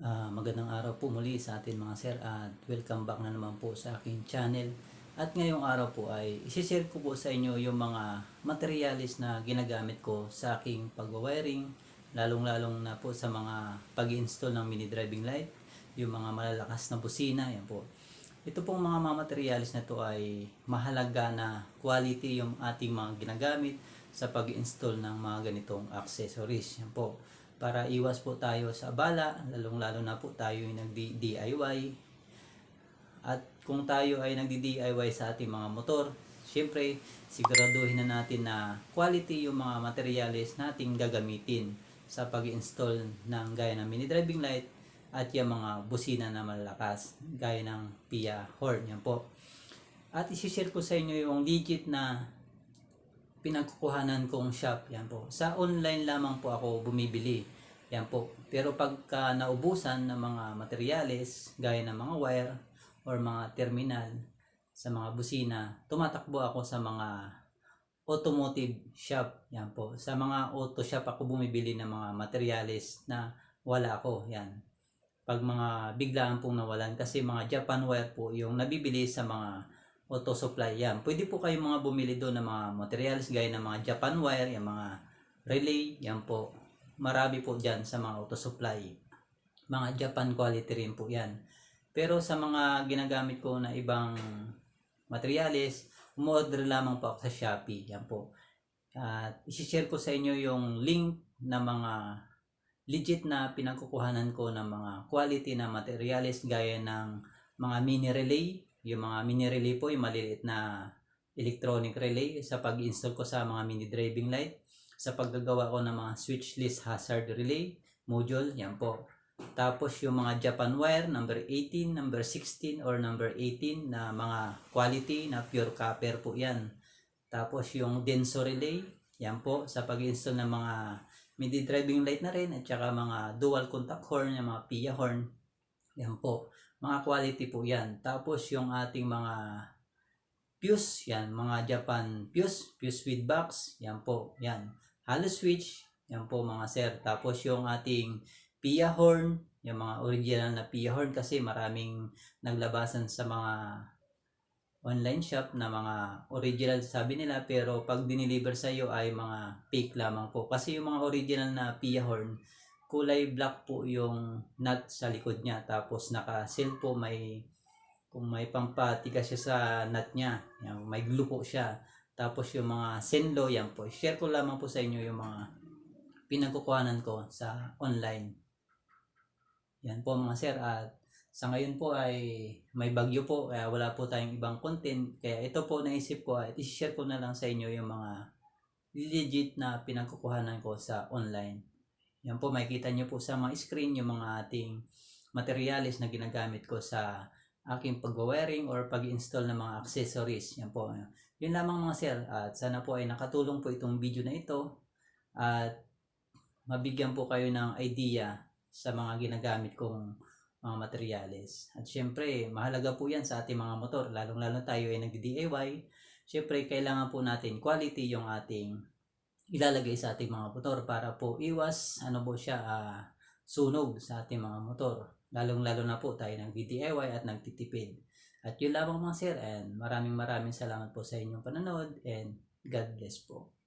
Ah, magandang araw po muli sa atin mga sir at welcome back na naman po sa aking channel. At ngayong araw po ay isishare ko po sa inyo yung mga materialis na ginagamit ko sa aking pag-wiring, lalong-lalong na po sa mga pag install ng mini driving light, yung mga malalakas na busina, yan po. Ito pong mga mga materialis na to ay mahalaga na quality yung ating mga ginagamit sa pag-install ng mga ganitong accessories. Yan po para iwas po tayo sa abala, lalong-lalo na po tayo yung nagdi-DIY. At kung tayo ay nagdi-DIY sa ating mga motor, syempre siguraduhin na natin na quality yung mga materials nating gagamitin sa pag-install ng gaya ng mini driving light at yung mga busina na malalakas gaya ng Pia horn yan po. At isi-share ko sa inyo yung legit na pinagkukuhanan kong shop. Yan po. Sa online lamang po ako bumibili. Yan po. Pero pagka naubusan ng mga materyales, gaya ng mga wire or mga terminal sa mga busina, tumatakbo ako sa mga automotive shop. Yan po. Sa mga auto shop ako bumibili ng mga materyales na wala ako. Yan. Pag mga biglaan pong nawalan kasi mga Japan wire po yung nabibili sa mga auto supply yan. Pwede po kayo mga bumili doon ng mga materials gaya ng mga Japan wire, yung mga relay, yan po. Marami po dyan sa mga auto supply. Mga Japan quality rin po yan. Pero sa mga ginagamit ko na ibang materials, umorder lamang po ako sa Shopee. Yan po. At isi-share ko sa inyo yung link na mga legit na pinagkukuhanan ko ng mga quality na materials gaya ng mga mini relay, yung mga mini relay po, yung maliliit na electronic relay sa pag-install ko sa mga mini driving light, sa paggagawa ko ng mga switchless hazard relay module, yan po. Tapos yung mga Japan wire, number 18, number 16, or number 18 na mga quality na pure copper po yan. Tapos yung Denso relay, yan po, sa pag-install ng mga mini driving light na rin, at saka mga dual contact horn, yung mga PIA horn, yan po mga quality po yan. Tapos yung ating mga fuse, yan, mga Japan fuse, fuse with box, yan po, yan. Hollow switch, yan po mga sir. Tapos yung ating Pia horn, yung mga original na Pia horn kasi maraming naglabasan sa mga online shop na mga original sabi nila pero pag dineliver sa iyo ay mga fake lamang po. Kasi yung mga original na Pia horn, kulay black po yung nut sa likod niya. Tapos naka-seal po may kung may pampatigas siya sa nut niya yan, may glue po siya. Tapos yung mga senlo yan po. Share ko lamang po sa inyo yung mga pinagkukuhanan ko sa online. Yan po mga sir. At sa ngayon po ay may bagyo po kaya wala po tayong ibang content. Kaya ito po naisip ko at i-share ko na lang sa inyo yung mga legit na pinagkukuhanan ko sa online yan po, makikita nyo po sa mga screen yung mga ating materials na ginagamit ko sa aking pag-wiring or pag-install ng mga accessories. Yan po. Yun lamang mga sir. At sana po ay nakatulong po itong video na ito. At mabigyan po kayo ng idea sa mga ginagamit kong mga materials. At syempre, mahalaga po yan sa ating mga motor. Lalong-lalo tayo ay nagdi-DIY. Syempre, kailangan po natin quality yung ating ilalagay sa ating mga motor para po iwas ano po siya uh, sunog sa ating mga motor. Lalong-lalo na po tayo ng DIY at nagtitipid. At yun lamang mga sir and maraming maraming salamat po sa inyong panonood and God bless po.